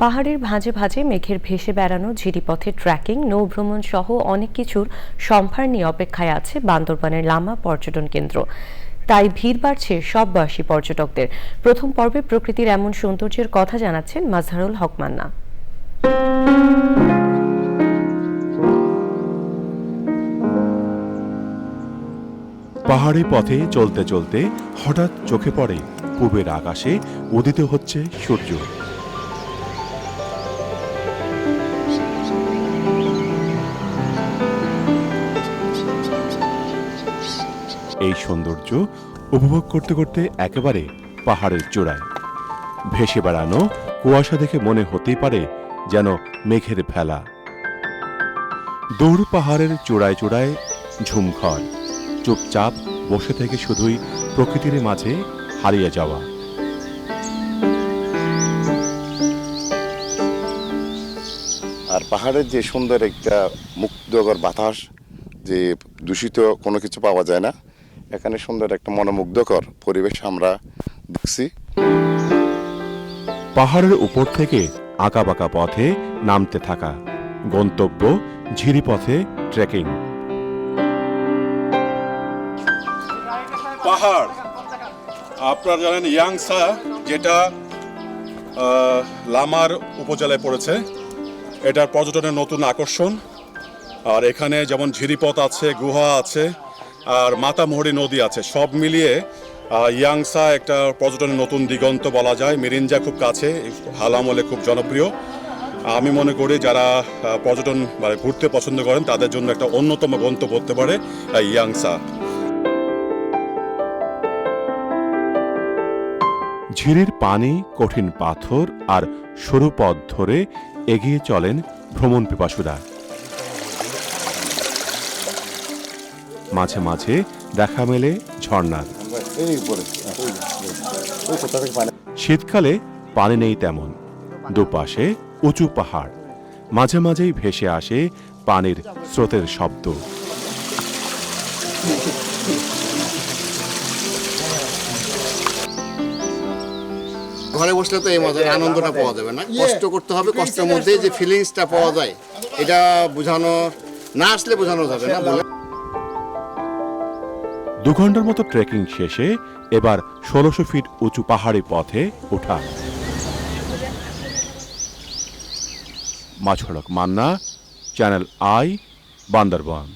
পাহাড়ের ভাঁজে ভাঁজে মেঘের ভেসে বেড়ানো ঝিরিপথে ট্র্যাকিং, নৌভ্রমণ সহ অনেক কিছুর সম্ভার নিয়ে অপেক্ষায় আছে বান্দরবানের লামা পর্যটন কেন্দ্র। তাই ভিড় বাড়ছে সব বয়সী পর্যটকদের। প্রথম পর্বে প্রকৃতির এমন সৌন্দর্যের কথা জানাচ্ছেন মাজহারুল হক মান্না। পাহাড়ি পথে চলতে চলতে হঠাৎ চোখে পড়ে পূবের আকাশে উদিত হচ্ছে সূর্য। এই সৌন্দর্য উপভোগ করতে করতে একেবারে পাহাড়ের চূড়ায়। ভেসে বেড়ানো কুয়াশা দেখে মনে হতেই পারে যেন মেঘের ভেলা। দৌড় পাহাড়ের চূড়ায় চূড়ায় ঝুমঘর। চুপচাপ বসে থেকে শুধুই প্রকৃতির মাঝে হারিয়ে যাওয়া। আর পাহাড়ের যে সুন্দর একটা মুগ্ধকর বাতাস, যে দূষিত কোনো কিছু পাওয়া যায় না এখানে সুন্দর একটা মনোমুগ্ধকর পরিবেশ আমরা দেখছি। পাহাড়ের উপর থেকে আঁকাবাঁকা পথে নামতে থাকা গন্তব্য ঝিরিপথে ট্রেকিং পাহাড়। আপনারা জানেন ইয়াংসা যেটা আহ, লামার উপজেলায় পড়েছে। এটার পর্যটনের নতুন আকর্ষণ। আর এখানে যেমন ঝিরিপথ আছে গুহা আছে আর মাতামুহুরি নদী আছে। সব মিলিয়ে ইয়াংসা একটা পর্যটনের নতুন দিগন্ত বলা যায়। মিরিঞ্জা খুব কাছে, হালামলে খুব জনপ্রিয়। আমি মনে করি যারা পর্যটন মানে ঘুরতে পছন্দ করেন, তাদের জন্য একটা অন্যতম গন্তব্য হতে পারে ইয়াংসা। ঝিরির পানি, কঠিন পাথর আর সরু পথ ধরে এগিয়ে চলেন ভ্রমণ পিপাসুরা। মাঝে মাঝে দেখা মেলে ঝর্ণার। শীতকালে পানি নেই তেমন দুপাশে উঁচু পাহাড় মাঝে মাঝেই ভেসে আসে পানির স্রোতের শব্দ। ঘরে বসলে তো এই মজার আনন্দটা পাওয়া যাবে না। কষ্ট করতে হবে কষ্টের মধ্যে যে ফিলিংসটা পাওয়া যায় এটা বোঝানো না আসলে বোঝানো যাবে না বলে। দু ঘণ্টার মতো ট্রেকিং শেষে এবার ষোলোশো ফিট উঁচু পাহাড়ি পথে ওঠা। মাছড়ক মান্না, চ্যানেল আই, বান্দরবান।